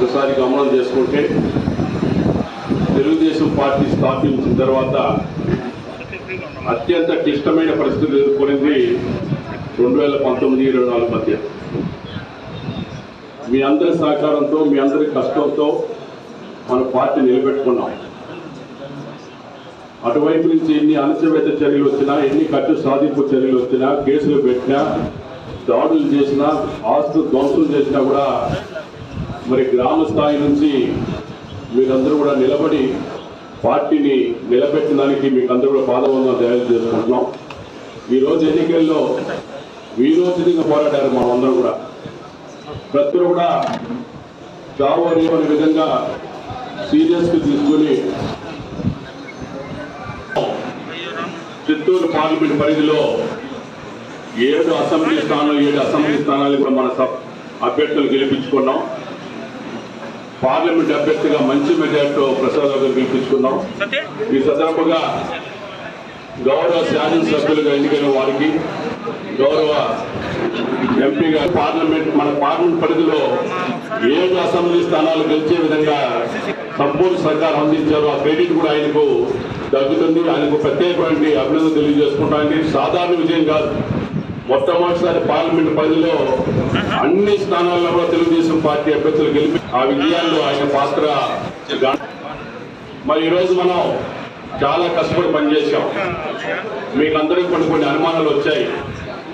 ఒకసారి గమనం చేసుకుంటే తెలుగుదేశం పార్టీ స్థాపించిన తర్వాత అత్యంత క్లిష్టమైన పరిస్థితులు ఎదుర్కొనింది రెండు వేల పంతొమ్మిది ఇరవై నాలుగు మధ్య. మీ అందరి సహకారంతో మీ అందరి కష్టంతో మన పార్టీ నిలబెట్టుకున్నాం. అటువైపు నుంచి ఎన్ని అణచివేత చర్యలు వచ్చినా ఎన్ని ఖర్చు సాధింపు చర్యలు వచ్చినా కేసులు పెట్టినా దాడులు చేసినా ఆస్తులు ధ్వంసం చేసినా కూడా మరి గ్రామ స్థాయి నుంచి మీరందరూ కూడా నిలబడి పార్టీని నిలబెట్టడానికి మీకు అందరూ కూడా పాదవంగా తయారు చేసుకుంటున్నాం ఈరోజు ఎన్నికల్లో వీరోచితంగా పోరాడారు మా అందరూ కూడా. ప్రతి కూడా చావో అనే విధంగా సీరియస్గా తీసుకొని చిత్తూరు పార్లమెంట్ పరిధిలో ఏడు అసెంబ్లీ స్థానాలు ఏడు అసెంబ్లీ స్థానాలు కూడా మన సబ్ అభ్యర్థులు గెలిపించుకున్నాం. పార్లమెంట్ అభ్యర్థిగా మంచి మెజార్టీతో ప్రసాద్ గారు గెలిపించుకున్నాం. ఈ సందర్భంగా గౌరవ శాసనసభ్యులుగా ఎన్నికైన వారికి గౌరవ ఎంపీగా పార్లమెంట్ మన పార్లమెంట్ పరిధిలో ఏడు అసెంబ్లీ స్థానాలు గెలిచే విధంగా సంపూర్ణ సహకారం అందించారు. ఆ క్రెడిట్ కూడా ఆయనకు దక్కుతుంది ఆయనకు ప్రత్యేకమైన అభినందన తెలియజేసుకుంటానికి సాధారణ విజయం కాదు. మొట్టమొదటిసారి పార్లమెంట్ పరిధిలో అన్ని స్థానాల్లో కూడా తెలుగుదేశం పార్టీ అభ్యర్థులు గెలిపి ఆ విజయాల్లో ఆయన పాత్ర మరి ఈరోజు మనం చాలా కష్టపడి పనిచేసాం మీకు అందరికీ కొన్ని కొన్ని అనుమానాలు వచ్చాయి.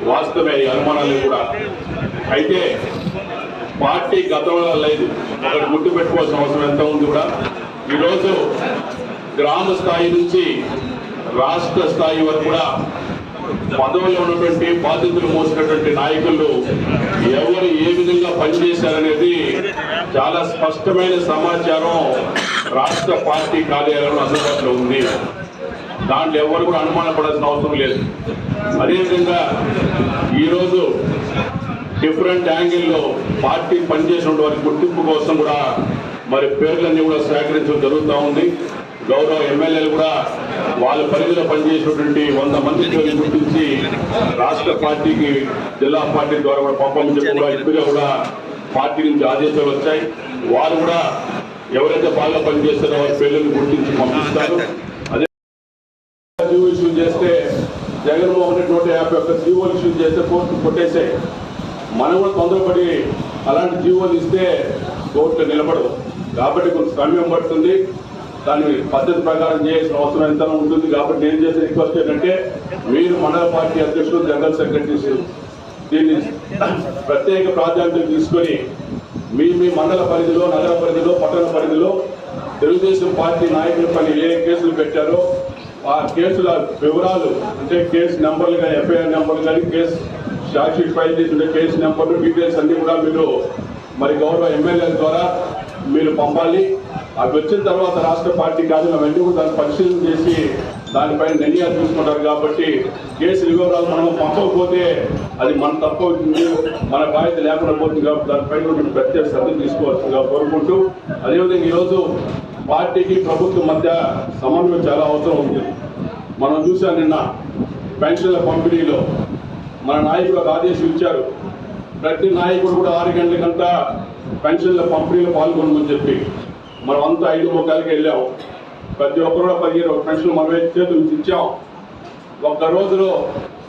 వాస్తవమే ఈ అనుమానాలు కూడా. అయితే పార్టీ గతంలో లేదు. అక్కడ గుర్తు పెట్టుకోవాల్సిన అవసరం ఎంత ఉంది కూడా. ఈరోజు గ్రామ స్థాయి నుంచి రాష్ట్ర స్థాయి వరకు కూడా పదవుల్లో ఉన్నటువంటి బాధ్యతలు మోసినటువంటి నాయకులు ఎవరు ఏ విధంగా పనిచేశారనేది చాలా స్పష్టమైన సమాచారం రాష్ట్ర పార్టీ కార్యాలయంలో అందుబాటులో ఉంది. దాంట్లో ఎవరు కూడా అనుమానపడాల్సిన అవసరం లేదు. అదేవిధంగా ఈరోజు డిఫరెంట్ యాంగిల్లో పార్టీ పనిచేసిన వారి గుర్తింపు కోసం కూడా మరి పేర్లన్నీ కూడా సేకరించడం జరుగుతూ ఉంది. గౌరవ ఎమ్మెల్యేలు కూడా వాళ్ళ పరిధిలో పనిచేసినటువంటి వంద మంది పేర్లు గుర్తించి రాష్ట్ర పార్టీకి జిల్లా పార్టీ ద్వారా కూడా చెప్పి కూడా ఇప్పుడే కూడా పార్టీ నుంచి ఆదేశాలు వచ్చాయి. వారు కూడా ఎవరైతే బాగా పనిచేస్తారో వారి పేర్లను గుర్తించి పంపిస్తారు. అదే ఇష్యూ చేస్తే జగన్మోహన్ రెడ్డి నూట యాభై ఒక్క జీవో ఇష్యూ చేస్తే కోర్టు కొట్టేసాయి మనం కూడా తొందరపడి అలాంటి జీవోలు ఇస్తే కోర్టులో నిలబడదు కాబట్టి కొంత సమయం పడుతుంది. దాన్ని పద్ధతి ప్రకారం చేయాల్సిన అవసరం ఎంత ఉంటుంది కాబట్టి నేను చేసే రిక్వెస్ట్ ఏంటంటే మీరు మండల పార్టీ అధ్యక్షులు జనరల్ సెక్రటరీస్ దీన్ని ప్రత్యేక ప్రాధాన్యత తీసుకొని మీ మీ మండల పరిధిలో నగర పరిధిలో పట్టణ పరిధిలో తెలుగుదేశం పార్టీ నాయకుల పని ఏ కేసులు పెట్టారో ఆ కేసుల వివరాలు అంటే కేసు నెంబర్లు కానీ ఎఫ్ఐఆర్ నెంబర్లు కానీ కేసు షార్ట్ షీట్ ఫైల్ చేసిన కేసు నెంబర్లు డీటెయిల్స్ అన్ని కూడా మీరు మరి గౌరవ ఎమ్మెల్యేల ద్వారా మీరు పంపాలి. అవి వచ్చిన తర్వాత రాష్ట్ర పార్టీ కాదు వెంటనే కూడా దాన్ని పరిశీలన చేసి దానిపైన నిర్ణయాలు తీసుకుంటారు కాబట్టి కేసు వివరాలు మనం పంపకపోతే అది మన తప్పు అవుతుంది మన బాధ్యత లేకుండా పోతుంది కాబట్టి దానిపైన మేము మనం ప్రత్యేక శ్రద్ధ తీసుకోవాల్సిందిగా కోరుకుంటూ అదేవిధంగా ఈరోజు పార్టీకి ప్రభుత్వం మధ్య సమన్వయం చాలా అవసరం ఉంది. మనం చూసాం నిన్న పెన్షన్ల పంపిణీలో మన నాయకులు ఆదేశం ఇచ్చారు. ప్రతి నాయకుడు కూడా ఆరు గంటలకంతా పెన్షన్ల పంపిణీలో పాల్గొనమని చెప్పి మనం అంతా ఐదు ముఖాలకి వెళ్ళాం. ప్రతి ఒక్కరు కూడా పదిహేను పెన్షన్ మనం చేతులు ఇచ్చాం. ఒక్క రోజులో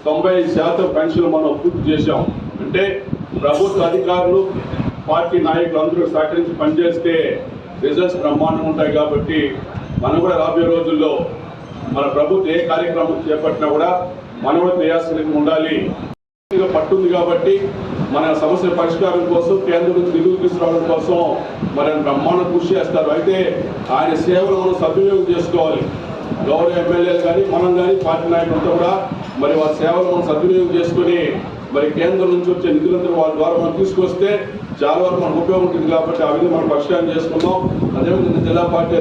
తొంభై శాతం పెన్షన్లు మనం పూర్తి చేశాం. అంటే ప్రభుత్వ అధికారులు పార్టీ నాయకులు అందరూ సహకరించి పనిచేస్తే రిజల్ట్స్ బ్రహ్మాండం ఉంటాయి కాబట్టి మనం కూడా రాబోయే రోజుల్లో మన ప్రభుత్వం ఏ కార్యక్రమం చేపట్టినా కూడా మనం కూడా ప్రయాసంగా ఉండాలి. పట్టుంది కాబట్టి మన సమస్య పరిష్కారం కోసం కేంద్రం నుంచి నిధులు తీసుకురావడం కోసం మరి బ్రహ్మాండ కృషి చేస్తారు. అయితే ఆయన సేవలు మనం సద్వినియోగం చేసుకోవాలి. గౌరవ ఎమ్మెల్యేలు కానీ మనం కానీ పార్టీ నాయకులంతా కూడా మరి వారి సేవలు మనం సద్వినియోగం చేసుకొని మరి కేంద్రం నుంచి వచ్చే నిధులంతా వాళ్ళ ద్వారా మనం తీసుకొస్తే చాలా వరకు మనకు ఉపయోగం ఉంటుంది కాబట్టి ఆ విధంగా మనం పరిష్కారం చేసుకుందాం. అదేవిధంగా జిల్లా పార్టీ